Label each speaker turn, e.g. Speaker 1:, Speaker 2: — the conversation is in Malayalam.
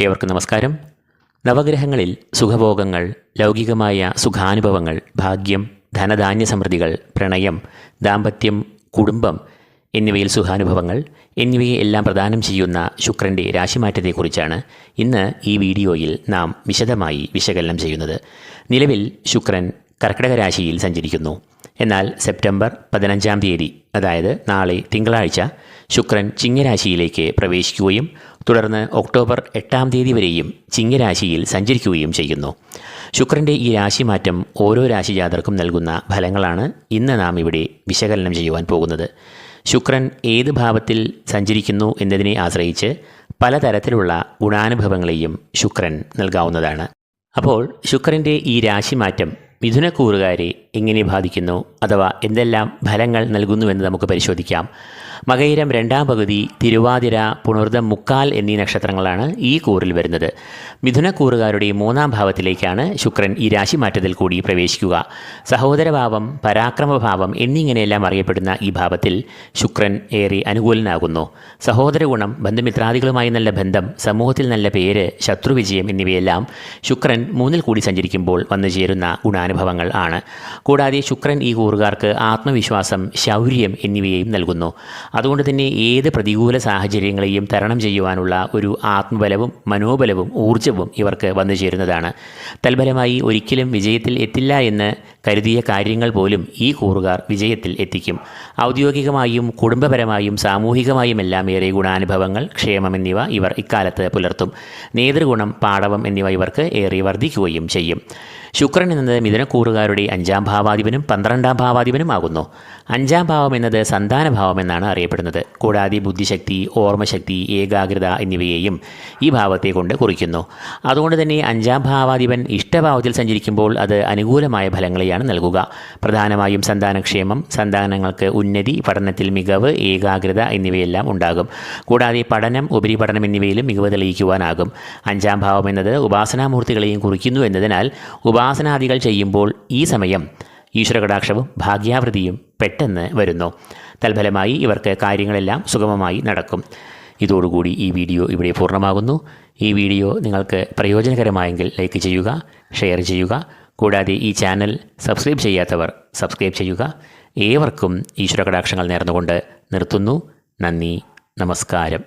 Speaker 1: ഏവർക്കും നമസ്കാരം. നവഗ്രഹങ്ങളിൽ സുഖഭോഗങ്ങൾ ലൗകികമായ സുഖാനുഭവങ്ങൾ ഭാഗ്യം ധനധാന്യ സമൃദ്ധികൾ പ്രണയം ദാമ്പത്യം കുടുംബം എന്നിവയിൽ സുഖാനുഭവങ്ങൾ എന്നിവയെ എല്ലാം പ്രദാനം ചെയ്യുന്ന ശുക്രന്റെ രാശിമാറ്റത്തെക്കുറിച്ചാണ് ഇന്ന് ഈ വീഡിയോയിൽ നാം വിശദമായി വിശകലനം ചെയ്യുന്നത്. നിലവിൽ ശുക്രൻ കർക്കിടക രാശിയിൽ സഞ്ചരിക്കുന്നു. എന്നാൽ സെപ്റ്റംബർ പതിനഞ്ചാം തീയതി അതായത് നാളെ തിങ്കളാഴ്ച ശുക്രൻ ചിങ്ങരാശിയിലേക്ക് പ്രവേശിക്കുകയും തുടർന്ന് ഒക്ടോബർ എട്ടാം തീയതി വരെയും ചിങ്ങരാശിയിൽ സഞ്ചരിക്കുകയും ചെയ്യുന്നു. ശുക്രന്റെ ഈ രാശിമാറ്റം ഓരോ രാശിജാതർക്കും നൽകുന്ന ഫലങ്ങളാണ് ഇന്ന് നാം ഇവിടെ വിശകലനം ചെയ്യുവാൻ പോകുന്നത്. ശുക്രൻ ഏത് ഭാവത്തിൽ സഞ്ചരിക്കുന്നു എന്നതിനെ ആശ്രയിച്ച് പലതരത്തിലുള്ള ഗുണാനുഭവങ്ങളെയും ശുക്രൻ നൽകാവുന്നതാണ്. അപ്പോൾ ശുക്രന്റെ ഈ രാശിമാറ്റം മിഥുനക്കൂറുകാരെ എങ്ങനെ ബാധിക്കുന്നു അഥവാ എന്തെല്ലാം ഫലങ്ങൾ നൽകുന്നുവെന്ന് നമുക്ക് പരിശോധിക്കാം. മകയിരം രണ്ടാം പകുതി തിരുവാതിര പുണർദം മുക്കാൽ എന്നീ നക്ഷത്രങ്ങളാണ് ഈ കൂറിൽ വരുന്നത്. മിഥുനക്കൂറുകാരുടെ മൂന്നാം ഭാവത്തിലേക്കാണ് ശുക്രൻ ഈ രാശിമാറ്റത്തിൽ കൂടി പ്രവേശിക്കുക. സഹോദരഭാവം പരാക്രമഭാവം എന്നിങ്ങനെയെല്ലാം അറിയപ്പെടുന്ന ഈ ഭാവത്തിൽ ശുക്രൻ ഏറെ അനുകൂലനാകുന്നു. സഹോദര ഗുണം ബന്ധുമിത്രാദികളുമായി നല്ല ബന്ധം സമൂഹത്തിൽ നല്ല പേര് ശത്രുവിജയം എന്നിവയെല്ലാം ശുക്രൻ മൂന്നിൽ കൂടി സഞ്ചരിക്കുമ്പോൾ വന്നു ചേരുന്ന ഗുണാനുഭവങ്ങൾ ആണ്. കൂടാതെ ശുക്രൻ ഈ കൂറുകാർക്ക് ആത്മവിശ്വാസം ശൗര്യം എന്നിവയെയും നൽകുന്നു. അതുകൊണ്ട് തന്നെ ഏത് പ്രതികൂല സാഹചര്യങ്ങളെയും തരണം ചെയ്യുവാനുള്ള ഒരു ആത്മബലവും മനോബലവും ഊർജവും ഇവർക്ക് വന്നു ചേരുന്നതാണ്. തൽഫലമായി ഒരിക്കലും വിജയത്തിൽ എത്തില്ല എന്ന് കരുതിയ കാര്യങ്ങൾ പോലും ഈ കൂറുകാർ വിജയത്തിൽ എത്തിക്കും. ഔദ്യോഗികമായും കുടുംബപരമായും സാമൂഹികമായും എല്ലാം ഏറെ ഗുണാനുഭവങ്ങൾ ക്ഷേമം എന്നിവ ഇവർ ഇക്കാലത്ത് പുലർത്തും. നേതൃഗുണം പാടവം എന്നിവ ഇവർക്ക് ഏറെ വർദ്ധിക്കുകയും ചെയ്യും. ശുക്രൻ എന്നത് മിഥുനക്കൂറുകാരുടെ അഞ്ചാം ഭാവാധിപനും പന്ത്രണ്ടാം ഭാവാധിപനും ആകുന്നു. അഞ്ചാം ഭാവം എന്നത് സന്താനഭാവം എന്നാണ് അറിയപ്പെടുന്നത്. കൂടാതെ ബുദ്ധിശക്തി ഓർമ്മശക്തി ഏകാഗ്രത എന്നിവയെയും ഈ ഭാവത്തെ കൊണ്ട് കുറിക്കുന്നു. അതുകൊണ്ട് തന്നെ അഞ്ചാം ഭാവാധിപൻ ഇഷ്ടഭാവത്തിൽ സഞ്ചരിക്കുമ്പോൾ അത് അനുകൂലമായ ഫലങ്ങളെയാണ് നൽകുക. പ്രധാനമായും സന്താനക്ഷേമം സന്താനങ്ങൾക്ക് ഉന്നതി പഠനത്തിൽ മികവ് ഏകാഗ്രത എന്നിവയെല്ലാം ഉണ്ടാകും. കൂടാതെ പഠനം ഉപരിപഠനം എന്നിവയിലും മികവ് തെളിയിക്കുവാനാകും. അഞ്ചാം ഭാവം എന്നത് ഉപാസനാമൂർത്തികളെയും കുറിക്കുന്നു എന്നതിനാൽ ഉപാസനാദികൾ ചെയ്യുമ്പോൾ ഈ സമയം ഈശ്വരകടാക്ഷവും ഭാഗ്യാവൃതിയും പെട്ടെന്ന് വരുന്നു. തൽഫലമായി ഇവർക്ക് കാര്യങ്ങളെല്ലാം സുഗമമായി നടക്കും. ഇതോടുകൂടി ഈ വീഡിയോ ഇവിടെ പൂർണമാകുന്നു. ഈ വീഡിയോ നിങ്ങൾക്ക് പ്രയോജനകരമായെങ്കിൽ ലൈക്ക് ചെയ്യുക ഷെയർ ചെയ്യുക. കൂടാതെ ഈ ചാനൽ സബ്സ്ക്രൈബ് ചെയ്യാത്തവർ സബ്സ്ക്രൈബ് ചെയ്യുക. ഏവർക്കും ഈശ്വരകടാക്ഷങ്ങൾ നേർന്നുകൊണ്ട് നിർത്തുന്നു. നന്ദി നമസ്കാരം.